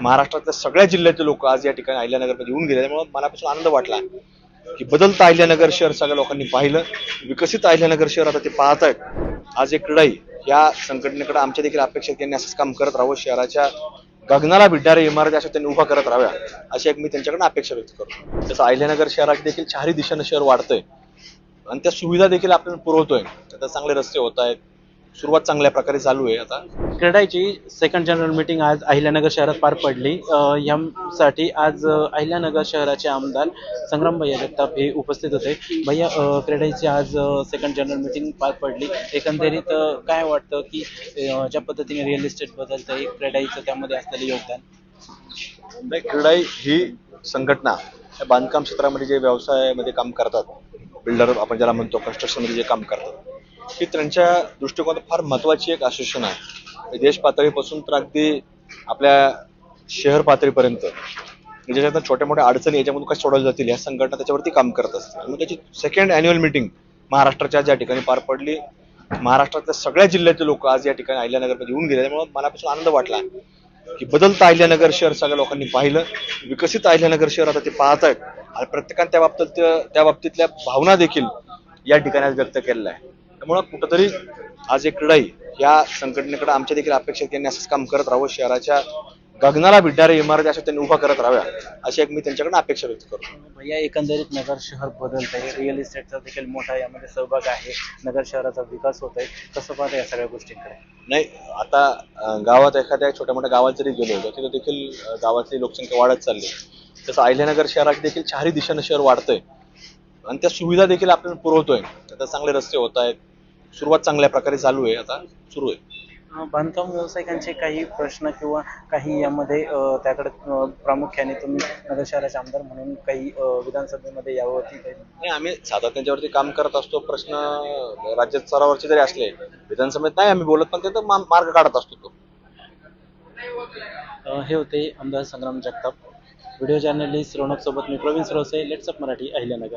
महाराष्ट्रातल्या सगळ्या जिल्ह्यातले लोक आज या ठिकाणी अहिल्यानगरमध्ये येऊन गेले. त्यामुळे मनापासून आनंद वाटला. की बदलतं अहिल्यानगर शहर सगळ्या लोकांनी पाहिलं. विकसित अहिल्यानगर शहर आता ते पाहत आहेत आज एक क्रीडाई या संघटनेकडे आमच्या देखील अपेक्षा त्यांनी असंच काम करत राहावं. शहराच्या गगनाला भिडणाऱ्या इमारती अशा त्यांनी उभा करत राहाव्या अशी एक मी त्यांच्याकडनं अपेक्षा व्यक्त करतो. तसं अहिल्यानगर शहरात देखील चारही दिशेनं शहर वाढतंय. आणि त्या सुविधा देखील आपण पुरवतोय. आता चांगले रस्ते होत आहेत. सुरुवात चांगल्या प्रकारे चालू आहे आता. क्रीडाची सेकंड जनरल मीटिंग आज अहिल्यानगर शहरात पार पडली. यासाठी आज अहिल्यानगर शहराचे आमदार संग्राम भैया जगताप हे उपस्थित होते. भैया अ, आज सेकंड जनरल मीटिंग पार पडली. एकंदरीत काय वाटतं की ज्या पद्धतीने रिअल इस्टेट बदलतं हे क्रेडाईचं त्यामध्ये असलेलं योगदान? नाही क्रीडाई ही संघटना या बांधकाम क्षेत्रामध्ये जे व्यवसायामध्ये काम करतात बिल्डर आपण ज्याला म्हणतो कन्स्ट्रक्शनमध्ये मध्ये जे काम करतात ही त्यांच्या दृष्टिकोनात फार महत्वाची एक असोसिएशन आहे. देश पातळीपासून तर अगदी आपल्या शहर पातळीपर्यंत. म्हणजे ज्याच्यात छोट्या मोठ्या अडचणी याच्यामधून कशा सोडवल्या जातील या संघटना त्याच्यावरती काम करत असतात. मग त्याची सेकंड अॅन्युअल मिटिंग महाराष्ट्राच्या ज्या ठिकाणी पार पडली महाराष्ट्रातल्या सगळ्या जिल्ह्यातले लोक आज या ठिकाणी अहिल्यानगरमध्ये येऊन गेले. त्यामुळे मनापासून आनंद वाटला की बदलतं अहिल्यानगर शहर सगळ्या लोकांनी पाहिलं विकसित अहिल्यानगर शहर आता ते पाहत आहेत आणि प्रत्येकाने त्या बाबतीत त्या बाबतीतल्या भावना देखील या ठिकाणी आज व्यक्त केलेल्या आहे त्यामुळं कुठंतरी आज एक लढाई या संघटनेकडे आमच्या देखील अपेक्षा त्यांनी असंच काम करत राहावं शहराच्या गगनाला भिडणाऱ्या इमारती अशा त्यांनी उभा करत राहाव्या अशी एक मी त्यांच्याकडे अपेक्षा व्यक्त करतो. भैया एकंदरीत नगर शहर बदलत आहे रिअल इस्टेटचा देखील मोठा यामध्ये सहभाग आहे नगर शहराचा विकास होत आहे कसं पाहता या सगळ्या गोष्टींकडे? नाही आता गावात एखाद्या छोट्या मोठ्या गावात जरी गेलो तर तिथं देखील गावातली लोकसंख्या वाढत चालली तसं अहिल्यानगर शहरात देखील चारही दिशेनं शहर वाढतंय. आणि त्या सुविधा देखील आपण पुरवतोय. आता चांगले रस्ते होत आहेत सुरुवात चांगल्या प्रकारे चालू आहे आता सुरू आहे. बांधकाम व्यावसायिकांचे काही प्रश्न किंवा काही यामध्ये त्याकडे प्रामुख्याने तुम्ही नगर शहराचे आमदार म्हणून काही विधानसभेमध्ये यावरती नाही आम्ही साधा त्यांच्यावरती काम करत असतो प्रश्न राज्य स्तरावरचे जरी असले विधानसभेत नाही आम्ही बोलत पण ते तर मा- मार्ग काढत असतो तो. हे होते आमदार संग्राम जगताप. व्हिडिओ जर्नलिस्ट रोनक सोबत मी Pravin Sarwase lets up Marathi Ahilyanagar.